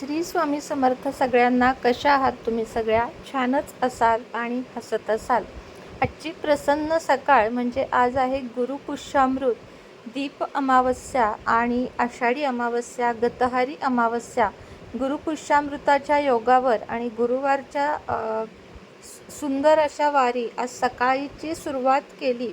श्री स्वामी समर्थ सगळ्यांना कशा आहात तुम्ही सगळ्या? छानच असाल आणि हसत असाल. आजची प्रसन्न सकाळ म्हणजे आज आहे गुरुपुष्यामृत दीप अमावस्या आणि आषाढी अमावस्या गतहारी अमावस्या. गुरुपुष्यामृताच्या योगावर आणि गुरुवारच्या सुंदर अशा वारी आज सकाळीची सुरुवात केली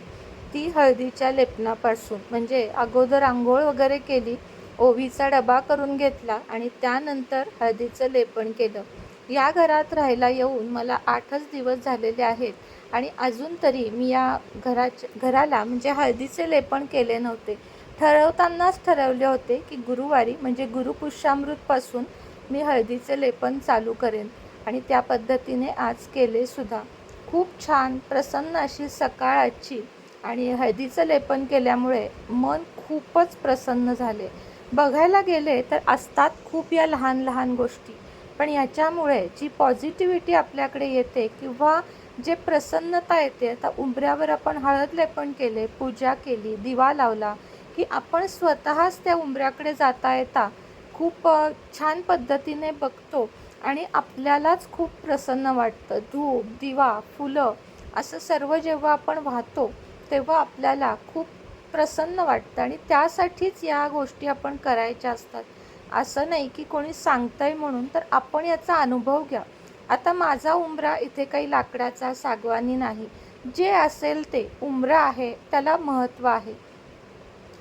ती हळदीच्या लेपनापासून. म्हणजे अगोदर आंघोळ वगैरे केली ओवीचा डबा करून घेतला आणि त्यानंतर हळदीचं लेपन केलं. या घरात राहायला येऊन मला आठच दिवस झालेले आहेत आणि अजून तरी मी या घराच्या घराला म्हणजे हळदीचे लेपन केले नव्हते. ठरवतानाच ठरवले होते की गुरुवारी म्हणजे गुरुपुष्यामृतपासून मी हळदीचे लेपन चालू करेन आणि त्या पद्धतीने आज केले सुद्धा. खूप छान प्रसन्न अशी सकाळची आणि हळदीचं लेपन केल्यामुळे मन खूपच प्रसन्न झाले. बघायला गेले तर असतात खूप या लहान लहान गोष्टी पण याच्यामुळे जी पॉझिटिव्हिटी आपल्याकडे येते किंवा जे प्रसन्नता येते आता उंबऱ्यावर आपण हळद लेपन केले पूजा केली दिवा लावला की आपण स्वतःच त्या उंबऱ्याकडे जाता येता खूप छान पद्धतीने बघतो आणि आपल्यालाच खूप प्रसन्न वाटतं. धूप दिवा फुलं असं सर्व जेव्हा आपण वाहतो तेव्हा आपल्याला खूप प्रसन्न वाटतं आणि त्यासाठीच या गोष्टी आपण करायच्या असतात. असं नाही की कोणी सांगतंय म्हणून तर आपण याचा अनुभव घ्या. आता माझा उंबरा इथे काही लाकडाचा सागवानी नाही. जे असेल ते. उमरा आहे त्याला महत्त्व आहे.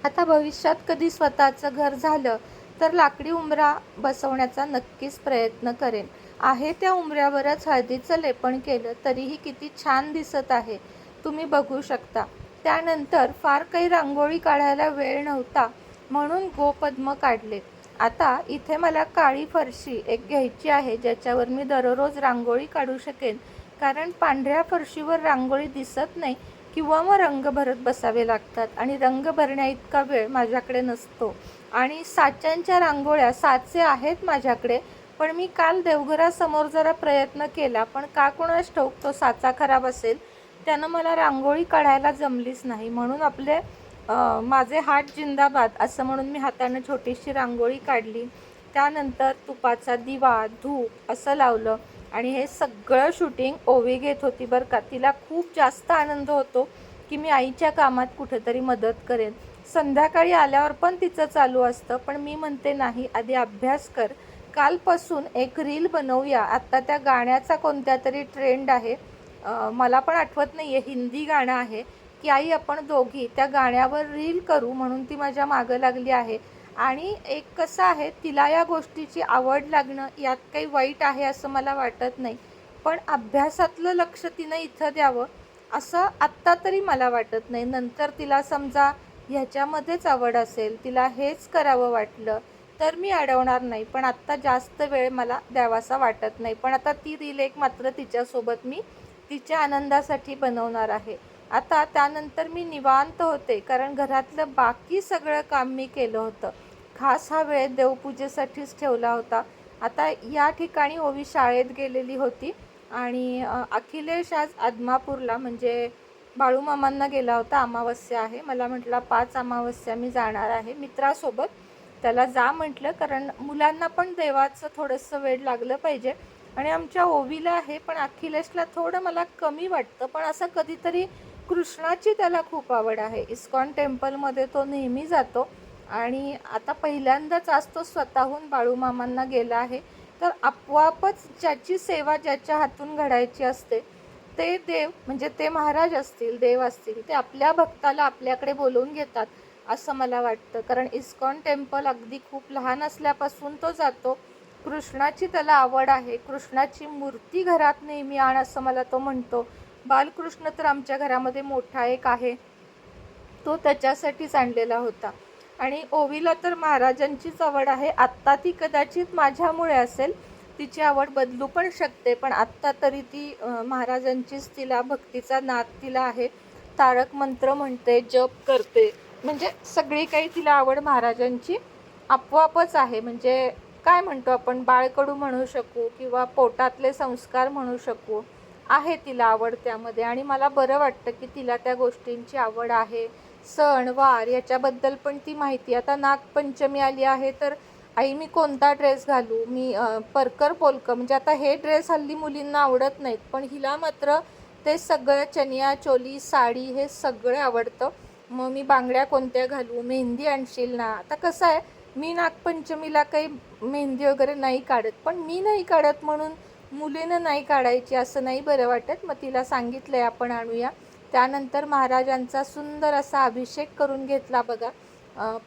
आता भविष्यात कधी स्वतःचं घर झालं तर लाकडी उंबरा बसवण्याचा नक्कीच प्रयत्न करेन. आहे त्या उमऱ्यावरच हळदीचं लेपन केलं तरीही किती छान दिसत आहे. तुम्ही बघू शकता. त्यानंतर फार काही रांगोळी काढायला वेळ नव्हता म्हणून गोपद्म काढले. आता इथे मला काळी फरशी एक घ्यायची आहे ज्याच्यावर मी दररोज रांगोळी काढू शकेन. कारण पांढऱ्या फरशीवर रांगोळी दिसत नाही किंवा मग रंग भरत बसावे लागतात आणि रंग भरण्या इतका वेळ माझ्याकडे नसतो. आणि साच्यांच्या रांगोळ्या साचे आहेत माझ्याकडे पण मी काल देवघरासमोर जरा प्रयत्न केला पण का कोणास ठाऊक तो साचा खराब असेल? त्यानं मला रांगोळी काढायला जमलीच नाही. म्हणून आपले माझे हात जिंदाबाद असं म्हणून मी हाताने छोटीशी रांगोळी काढली. त्यानंतर तुपाचा दिवा धूप असं लावलं आणि हे सगळं शूटिंग ओवी घेत होती बरं का. तिला खूप जास्त आनंद होतो की मी आईच्या कामात कुठेतरी मदत करेन. संध्याकाळी आल्यावर पण तिचं चालू असतं. पण मी म्हणते नाही आधी अभ्यास कर. कालपासून एक रील बनवूया. आत्ता त्या गाण्याचा कोणत्या तरी ट्रेंड आहे. मला पण आठवत नाही आहे हिंदी गाणं आहे की आई आपण दोघी त्या गाण्यावर रील करू म्हणून ती माझ्या मागं लागली आहे. आणि एक कसं आहे तिला या गोष्टीची आवड लागणं यात काही वाईट आहे असं मला वाटत नाही. पण अभ्यासातलं लक्ष तिनं इथं द्यावं असं आत्ता तरी मला वाटत नाही. नंतर तिला समजा ह्याच्यामध्येच आवड असेल तिला हेच करावं वाटलं तर मी अडवणार नाही. पण आत्ता जास्त वेळ मला द्यावासा वाटत नाही. पण आता ती रील एक मात्र तिच्यासोबत मी तिच्या आनंदासाठी बनवणार आहे. आता त्यानंतर मी निवांत होते कारण घरातलं बाकी सगळं काम मी केलं होतं. खास हा वेळ देवपूजेसाठीच ठेवला होता. आता या ठिकाणी ओवी शाळेत गेलेली होती आणि अखिलेश आज आदमापूरला म्हणजे बाळूमामांना गेला होता. अमावस्या आहे. मला म्हटला पाच अमावस्या मी जाणार आहे मित्रासोबत. त्याला जा म्हटलं कारण मुलांना पण देवाचं थोडंसं वेळ लागलं पाहिजे. आणि आमच्या ओवीला आहे पण अखिलेशला थोडं मला कमी वाटतं. पण असं कधीतरी कृष्णाची त्याला खूप आवड आहे. इस्कॉन टेम्पलमध्ये तो नेहमी जातो. आणि आता पहिल्यांदाच आज तो स्वतःहून बाळूमामांना गेला आहे. तर आपोआपच ज्याची सेवा ज्याच्या हातून घडायची असते ते देव म्हणजे ते महाराज असतील देव असतील ते आपल्या भक्ताला आपल्याकडे बोलवून घेतात असं मला वाटतं. कारण इस्कॉन टेम्पल अगदी खूप लहान असल्यापासून तो जातो. कृष्णाची त्याला आवड आहे. कृष्णाची मूर्ती घरात नेहमी आण असं मला तो म्हणतो. बालकृष्ण तर आमच्या घरामध्ये मोठा एक आहे. तो त्याच्यासाठीच आणलेला होता. आणि ओवीला तर महाराजांचीच आवड आहे. आत्ता ती कदाचित माझ्यामुळे असेल. तिची आवड बदलू पण शकते पण आत्ता तरी ती महाराजांचीच तिला भक्तीचा नाद तिला आहे. तारक मंत्र म्हणते जप करते. म्हणजे सगळी काही तिला आवड महाराजांची आपोआपच आहे. म्हणजे काय म्हणतो आपण? बाळकडू म्हणू शकू किंवा पोटातले संस्कार म्हणू शकू? आहे तिला आवड त्यामध्ये आणि मला बरं वाटतं की तिला त्या गोष्टींची आवड आहे. सण वार याच्याबद्दल पण ती माहिती आता नागपंचमी आली आहे तर आई मी कोणता ड्रेस घालू? मी परकर पोलकं. म्हणजे आता हे ड्रेस हल्ली मुलींना आवडत नाहीत पण हिला मात्र ते सगळं चनिया चोली साडी हे सगळं आवडतं. मग मी बांगड्या कोणत्या घालू? मेहंदी आणशील ना? आता कसं आहे मी नागपंचमीला काही मेहंदी वगैरे नाही काढत पण मी नाही काढत म्हणून मुलीनं नाही काढायची असं नाही बरं वाटत. मग तिला सांगितलंय आपण आणूया. त्यानंतर महाराजांचा सुंदर असा अभिषेक करून घेतला बघा.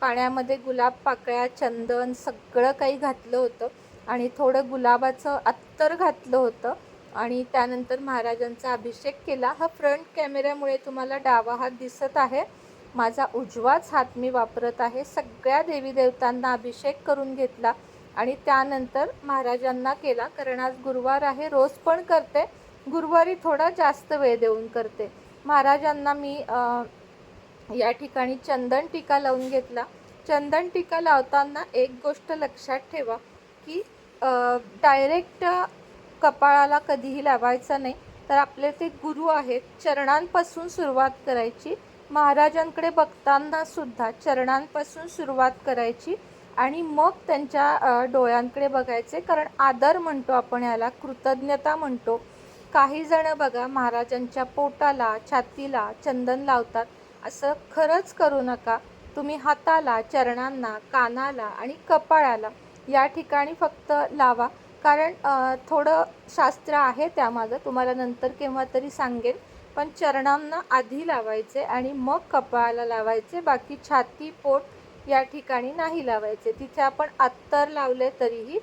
पाण्यामध्ये गुलाब पाकळ्या चंदन सगळं काही घातलं होतं आणि थोडं गुलाबाचं अत्तर घातलं होतं आणि त्यानंतर महाराजांचा अभिषेक केला. हा फ्रंट कॅमेऱ्यामुळे तुम्हाला डावा हात दिसत आहे. माझा उजवाच हात मी वापरत आहे. सगळ्या देवी देवतांना अभिषेक करून घेतला आणि त्यानंतर महाराजांना केला. कारण आज गुरुवार आहे रोज पण करते. गुरुवारी थोडा जास्त वेळ देऊन करते. महाराजांना मी या ठिकाणी चंदन टीका लावून घेतला. चंदन टीका लावताना एक गोष्ट लक्षात ठेवा की डायरेक्ट कपाळाला कधीही लावायचा नाही. तर आपले ते गुरु आहेत चरणांपासून सुरुवात करायची. महाराजांकडे बघताना सुद्धा चरणांपासून सुरुवात करायची आणि मग त्यांच्या डोळ्यांकडे बघायचे. कारण आदर म्हणतो आपण याला कृतज्ञता म्हणतो. काही जण बघा महाराजांच्या पोटाला छातीला चंदन लावतात. असं खरंच करू नका. तुम्ही हाताला चरणांना कानाला आणि कपाळाला या ठिकाणी फक्त लावा. कारण थोडं शास्त्र आहे त्यामागं. तुम्हाला नंतर केव्हा तरी सांगेन. पण चरणांना आधी लावायचे आणि मग कपाळाला लावायचे. बाकी छाती पोट या ठिकाणी नाही लावायचे. तिथे आपण अत्तर लावले तरीही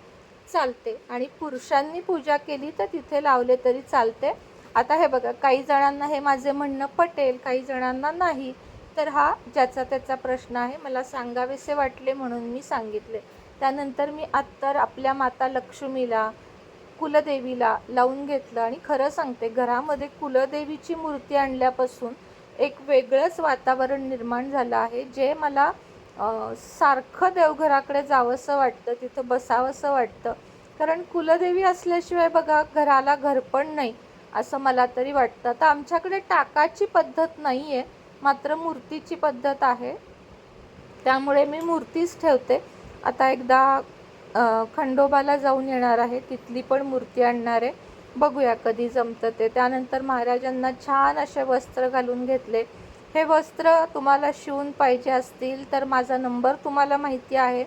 चालते. आणि पुरुषांनी पूजा केली तर तिथे लावले तरी चालते. आता हे बघा काही जणांना हे माझे म्हणणं पटेल काही जणांना नाही. तर हा ज्याचा त्याचा प्रश्न आहे. मला सांगावेसे वाटले म्हणून मी सांगितले. त्यानंतर मी अत्तर आपल्या माता लक्ष्मीला कुलदेवीला लावून घेतलं आणि खरं सांगते घरामध्ये कुलदेवीची मूर्ती आणल्यापासून एक वेगळंच वातावरण निर्माण झालं आहे जे मला सारखं देवघराकडे जावंसं वाटतं तिथं बसावंसं वाटतं. कारण कुलदेवी असल्याशिवाय बघा घराला घरपण नाही असं मला तरी वाटतं. तर आमच्याकडे टाकाची पद्धत नाही आहे मात्र मूर्तीची पद्धत आहे. त्यामुळे मी मूर्तीच ठेवते. आता एकदा खंडोबाला जाऊन येणार आहे. तिथली पण मूर्ती आणणार आहे. बघूया कधी जमतं ते. त्यानंतर महाराजांना छान असे वस्त्र घालून घेतले. हे वस्त्र तुम्हाला शिवून पाहिजे असतील तर माझा नंबर तुम्हाला माहिती आहे.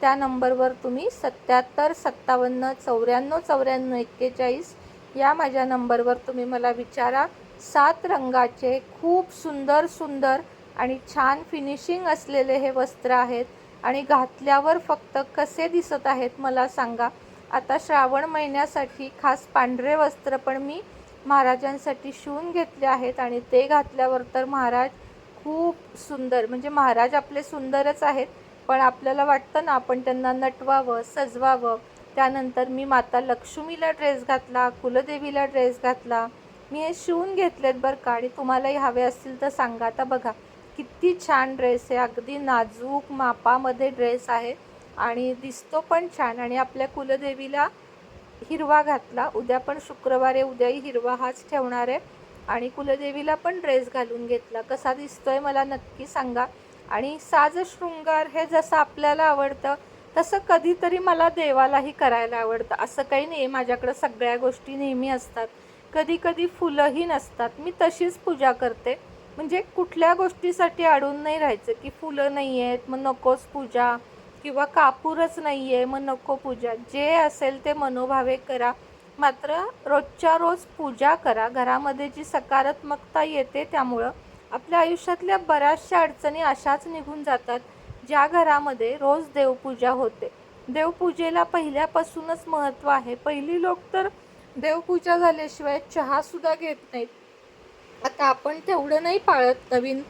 त्या नंबरवर तुम्ही सत्याहत्तर सत्तावन्न चौऱ्याण्णव चौऱ्याण्णव एक्केचाळीस या माझ्या नंबरवर तुम्ही मला विचारा. सात रंगाचे खूप सुंदर सुंदर आणि छान फिनिशिंग असलेले हे वस्त्र आहेत. आणि घातल्यावर फक्त कसे दिसत आहेत मला सांगा. आता श्रावण महिन्यासाठी खास पांढरे वस्त्र पण मी महाराजांसाठी शिवून घेतले आहेत आणि ते घातल्यावर तर महाराज खूप सुंदर म्हणजे महाराज आपले सुंदरच आहेत. पण आपल्याला वाटतं ना आपण त्यांना नटवावं सजवावं. त्यानंतर मी माता लक्ष्मीला ड्रेस घातला कुलदेवीला ड्रेस घातला. मी हे शिवून घेतलेत बरं का आणि तुम्हालाही हवे असतील तर सांगा. आता बघा किती छान ड्रेस आहे. अगदी नाजूक मापामध्ये ड्रेस आहे. आणि दिसतो पण छान. आणि आपल्या कुलदेवीला हिरवा घातला. उद्या पण शुक्रवार आहे. उद्याही हिरवा हाच ठेवणार आहे. आणि कुलदेवीला पण ड्रेस घालून घेतला. कसा दिसतोय मला नक्की सांगा. आणि साज शृंगार हे जसं आपल्याला आवडतं तसं कधीतरी मला देवालाही करायला आवडतं. असं काही नाही माझ्याकडं सगळ्या गोष्टी नेहमी असतात. कधी कधी फुलंही नसतात. मी तशीच पूजा करते. म्हणजे कुठल्या गोष्टीसाठी अडून नाही राहायचं की फुलं नाही आहेत मग नकोच पूजा. किंवा कापूरच नाही आहे मग नको पूजा. जे असेल ते मनोभावे करा. मात्र रोजच्या रोज पूजा करा. घरामध्ये जी सकारात्मकता येते त्यामुळं आपल्या आयुष्यातल्या बऱ्याचशा अडचणी अशाच निघून जातात ज्या घरामध्ये रोज देवपूजा होते. देवपूजेला पहिल्यापासूनच महत्त्व आहे. पहिली लोक तर देवपूजा झाल्याशिवाय चहासुद्धा घेत नाहीत. आता आपण तेवढं नाही पाळत. नवीन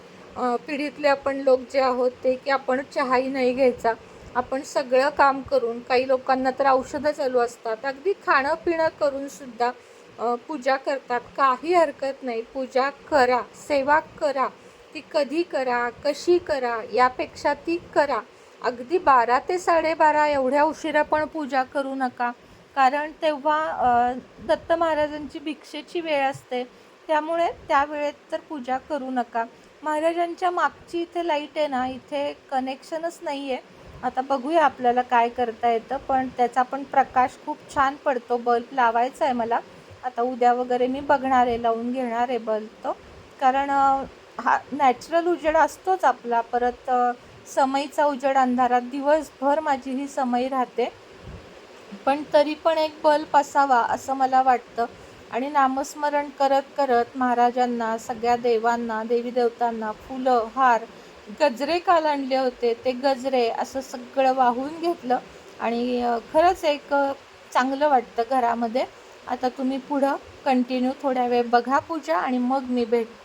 पिढीतले आपण लोक जे आहोत ते की आपण चहाही नाही घ्यायचा. आपण सगळं काम करून काही लोकांना तर औषधं चालू असतात. अगदी खाणं पिणं करून सुद्धा पूजा करतात. काही हरकत नाही. पूजा करा सेवा करा. ती कधी करा कशी करा यापेक्षा ती करा. अगदी बारा ते साडेबारा एवढ्या उशिरा पण पूजा करू नका. कारण तेव्हा दत्त महाराजांची भिक्षेची वेळ असते. त्यामुळे त्यावेळेत तर पूजा करू नका. महाराजांच्या मागची इथे लाइट आहे ना इथे कनेक्शनच नाही आहे आता बघूया आपल्याला काय करता येतं पण त्याचा पण प्रकाश खूप छान पडतो. बल्ब लावायचा आहे मला. आता उद्या वगैरे मी बघणार आहे लावून घेणार आहे बल्ब तो. कारण हा नॅचरल उजेड असतोच आपला. परत समईचा उजेड अंधारात दिवसभर माझी ही समई राहते. पण तरी पण एक बल्ब असावा असं मला वाटतं. आणि नामस्मरण करत करत महाराजांना सगळ्या देवांना देवी देवतांना फुलं हार गजरे काल आणले होते. ते गजरे असं सगळं वाहून घेतलं आणि खरंच एक चांगलं वाटतं घरामध्ये. आता तुम्ही पुढं कंटिन्यू थोड्या वेळ बघा पूजा आणि मग मी भेटते.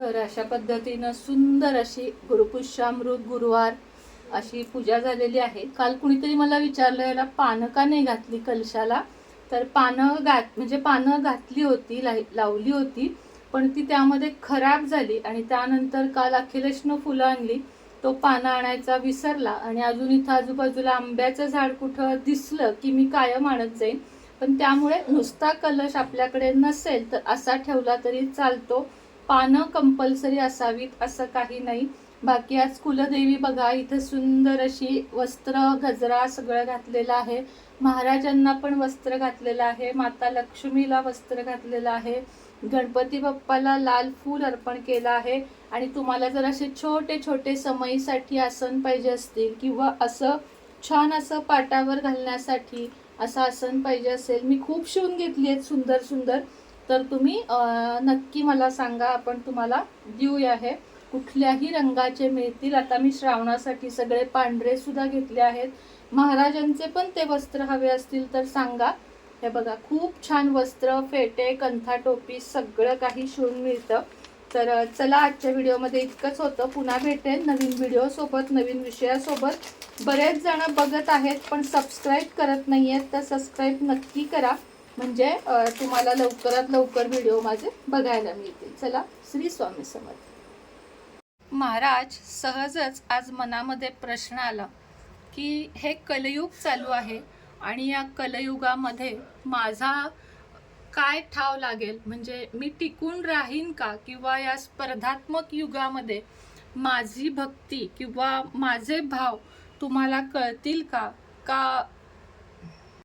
तर अशा पद्धतीनं सुंदर अशी गुरुपुष्यामृत गुरुवार अशी पूजा झालेली आहे. काल कुणीतरी मला विचारलं याला पानं का नाही घातली कलशाला? तर पानं घात म्हणजे पानं घातली होती लाई- लावली होती पण ती त्यामध्ये खराब झाली आणि त्यानंतर काल अखिलेशनं फुलं आणली. तो पानं आणायचा विसरला आणि अजून इथं आजूबाजूला आंब्याचं झाड कुठं दिसलं की मी कायम आणत जाईन. पण त्यामुळे नुसता कलश आपल्याकडे नसेल तर असा ठेवला तरी चालतो. पानं कंपल्सरी असावीत असं काही नाही. बाकी आज कुलदेवी बघा इथं सुंदर अशी वस्त्र गजरा सगळं घातलेलं आहे. महाराजांना पण वस्त्र घातलेलं आहे. माता लक्ष्मीला वस्त्र घातलेलं आहे. गणपती बाप्पाला लाल फूल अर्पण केलं आहे. आणि तुम्हाला जर असे छोटे छोटे समईसाठी आसन पाहिजे असतील किंवा असं छान असं पाटावर घालण्यासाठी असं आसन पाहिजे असेल मी खूप शिवून घेतली आहेत सुंदर सुंदर. तर तुम्ही नक्की मला सांगा आपण तुम्हाला देऊया आहे कुठल्याही रंगाचे मिळतील. आता मी श्रावणासाठी सगळे पांढरे सुद्धा घेतले आहेत. महाराजांचे पण ते वस्त्र हवे असतील तर सांगा. हे बघा खूप छान वस्त्र फेटे कंथा टोपी सगळं काही शिवून मिळतं. तर चला आजच्या व्हिडिओमध्ये इतकंच होतं. पुन्हा भेटेल नवीन व्हिडिओसोबत नवीन विषयासोबत. बरेच जण बघत आहेत पण सबस्क्राईब करत नाही आहेत तर सबस्क्राईब नक्की करा. म्हणजे तुम्हाला लवकरात लवकर व्हिडिओ माझे बघायला मिळतील. चला श्री स्वामी समर्थ. महाराज सहजच आज मनामध्ये प्रश्न आला की हे कलयुग चालू आहे आणि या कलयुगामध्ये माझा काय ठाव लागेल? म्हणजे मी टिकून राहीन का? किंवा या स्पर्धात्मक युगामध्ये माझी भक्ती किंवा माझे भाव तुम्हाला कळतील का? का